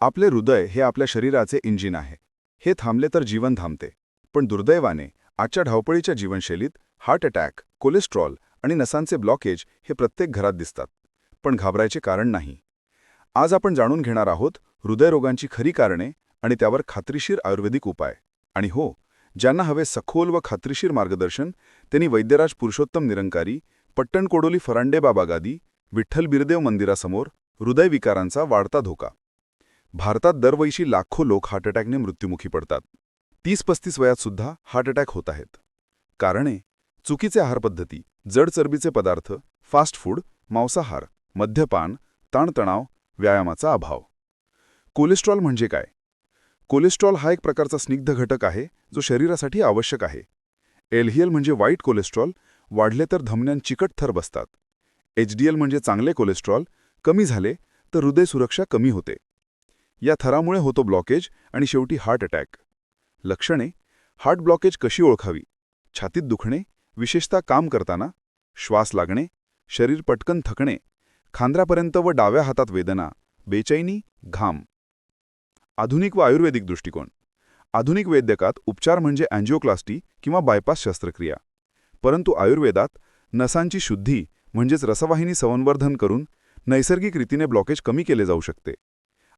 आपले हृदय हे आपल्या शरीराचे इंजिन आहे. हे थांबले तर जीवन थांबते. पण दुर्दैवाने आजच्या धावपळीच्या जीवनशैलीत हार्ट अटॅक कोलेस्ट्रॉल आणि नसांचे ब्लॉकेज हे प्रत्येक घरात दिसतात. पण घाबरायचे कारण नाही. आज आपण जाणून घेणार आहोत हृदयरोगांची खरी कारणे आणि त्यावर खात्रीशीर आयुर्वेदिक उपाय. आणि हो ज्यांना हवे सखोल व खात्रीशीर मार्गदर्शन त्यांनी वैद्यराज पुरुषोत्तम निरंकारी पट्टणकोडोली फरांडे बाबा गादी विठ्ठल बिरदेव मंदिरासमोर हृदयविकारांचा वाढता धोका. भारतात दरवर्षी लाखो लोक हार्ट अटॅकने मृत्युमुखी पडतात. तीस पस्तीस वयात सुद्धा हार्ट अटॅक होत आहेत. कारणे चुकीचे आहारपद्धती जड चरबीचे पदार्थ फास्ट फूड मांसाहार मद्यपान ताणतणाव व्यायामाचा अभाव. कोलेस्ट्रॉल म्हणजे काय? कोलेस्ट्रॉल हा एक प्रकारचा स्निग्ध घटक आहे जो शरीरासाठी आवश्यक आहे. एलहीएल म्हणजे वाईट कोलेस्ट्रॉल वाढले तर धमन्यान चिकट थर बसतात. एचडीएल म्हणजे चांगले कोलेस्ट्रॉल कमी झाले तर हृदय सुरक्षा कमी होते. या थरामुळे होतो ब्लॉकेज आणि शेवटी हार्ट अटॅक. लक्षणे हार्ट ब्लॉकेज कशी ओळखावी? छातीत दुखणे विशेषतः काम करताना श्वास लागणे शरीर पटकन थकणे खांद्रापर्यंत व डाव्या हातात वेदना बेचैनी घाम. आधुनिक व आयुर्वेदिक दृष्टिकोन. आधुनिक वैद्यकात उपचार म्हणजे अँजिओक्लास्टी किंवा बायपास शस्त्रक्रिया. परंतु आयुर्वेदात नसांची शुद्धी म्हणजेच रसवाहिनी संवर्धन करून नैसर्गिक रीतीने ब्लॉकेज कमी केले जाऊ शकते.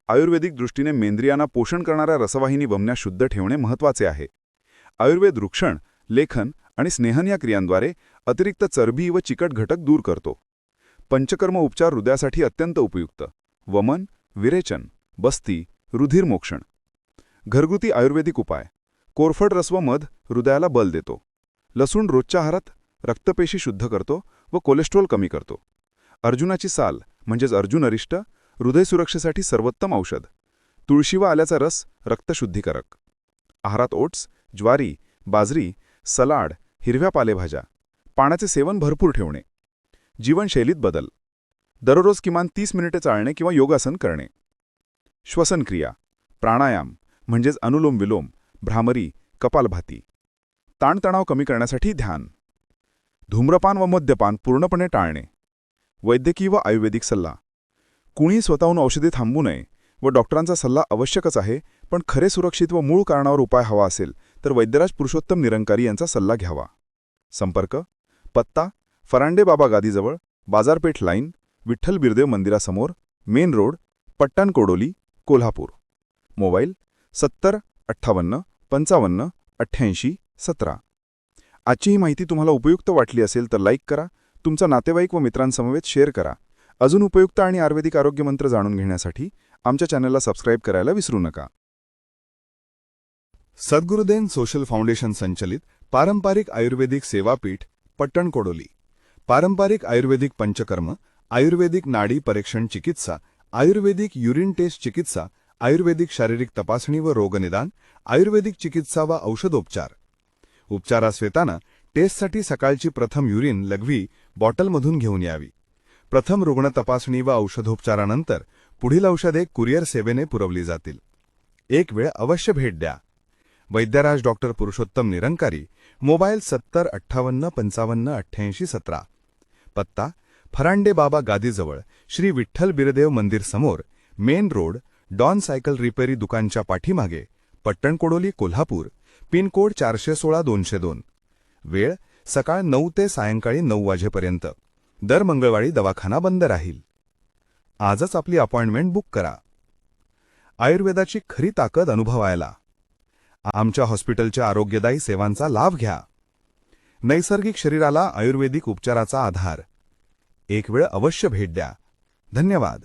आयुर्वेदिक दृष्टीने मेंद्रियांना पोषण करणाऱ्या रसवाहिनी वमन्या शुद्ध ठेवणे महत्त्वाचे आहे. आयुर्वेद वृक्षण लेखन आणि स्नेहन या क्रियांद्वारे अतिरिक्त चरबी व चिकट घटक दूर करतो. पंचकर्म उपचार हृदयासाठी अत्यंत उपयुक्त. वमन विरेचन बस्ती रुधिरमोक्षण. घरगुती आयुर्वेदिक उपाय. कोरफड रस व मध हृदयाला बल देतो. लसूण रोजच्या आहारात रक्तपेशी शुद्ध करतो व कोलेस्ट्रॉल कमी करतो. अर्जुनाची साल म्हणजेच अर्जुन अरिष्ट हृदय सुरक्षेसाठी सर्वोत्तम औषध. तुळशी व आल्याचा रस रक्तशुद्धीकरक. आहारात ओट्स ज्वारी बाजरी सलाड हिरव्या पालेभाज्या पाण्याचे सेवन भरपूर ठेवणे. जीवनशैलीत बदल. दररोज किमान तीस मिनिटे चालणे किंवा योगासन करणे. श्वसनक्रिया. प्राणायाम म्हणजेच अनुलोम विलोम भ्रामरी कपालभाती. ताणतणाव कमी करण्यासाठी ध्यान. धूम्रपान व मद्यपान पूर्णपणे टाळणे. वैद्यकीय व आयुर्वेदिक सल्ला. कुणी स्वतःहून औषधे थांबू नये व डॉक्टरांचा सल्ला आवश्यकच आहे पण खरे सुरक्षित व मूळ कारणावर उपाय हवा असेल तर वैद्यराज पुरुषोत्तम निरंकारी यांचा सल्ला घ्यावा. संपर्क पत्ता फरांडे बाबा गादीजवळ बाजारपेठ लाईन विठ्ठल बिरदेव मंदिरासमोर main road Pattan Kodoli Kolhapur. Mobile सत्तर अठ्ठावन्न पंचावन्न अठ्ठ्याऐंशी सतरा. आजची ही माहिती तुम्हाला उपयुक्त वाटली असेल तर लाईक करा तुमचा नातेवाईक व मित्रांसमवेत शेअर करा. अजून उपयुक्त आणि आयुर्वेदिक आरोग्य मंत्र जाणून घेण्यासाठी आमच्या चॅनलला सबस्क्राईब करायला विसरू नका. सद्गुरुदेन सोशल फाउंडेशन संचलित पारंपरिक आयुर्वेदिक सेवापीठ पट्टण कोडोली. पारंपरिक आयुर्वेदिक पंचकर्म आयुर्वेदिक नाडी परीक्षण चिकित्सा आयुर्वेदिक युरिन टेस्ट चिकित्सा आयुर्वेदिक शारीरिक तपासणी व रोगनिदान आयुर्वेदिक चिकित्सा व औषधोपचार. उपचारास येताना टेस्टसाठी सकाळची प्रथम युरिन लघवी बॉटलमधून घेऊन यावी. प्रथम रुग्ण तपासणी व औषधोपचारानंतर पुढील औषधे कुरिअर सेवेने पुरवली जातील. एक वेळ अवश्य भेट द्या. वैद्यराज डॉक्टर पुरुषोत्तम निरंकारी मोबाईल सत्तर अठ्ठावन्न पंचावन्न अठ्ठ्याऐंशी सतरा. पत्ता फरांडे बाबा गादीजवळ श्री विठ्ठल बिरदेव मंदिर समोर main road Don cycle repairing दुकानच्या पाठीमागे पट्टणकोडोली कोल्हापूर पिनकोड चारशे सोळा दोनशे दोन. वेळ सकाळ नऊ ते सायंकाळी नऊ वाजेपर्यंत. दर मंगळवारी दवाखाना बंद राहील. आजच आपली अपॉइंटमेंट बुक करा. आयुर्वेदाची खरी ताकद अनुभवायला. आमच्या हॉस्पिटलच्या आरोग्यदायी सेवांचा लाभ घ्या. नैसर्गिक शरीराला आयुर्वेदिक उपचाराचा आधार. एक वेळ अवश्य भेट द्या. धन्यवाद.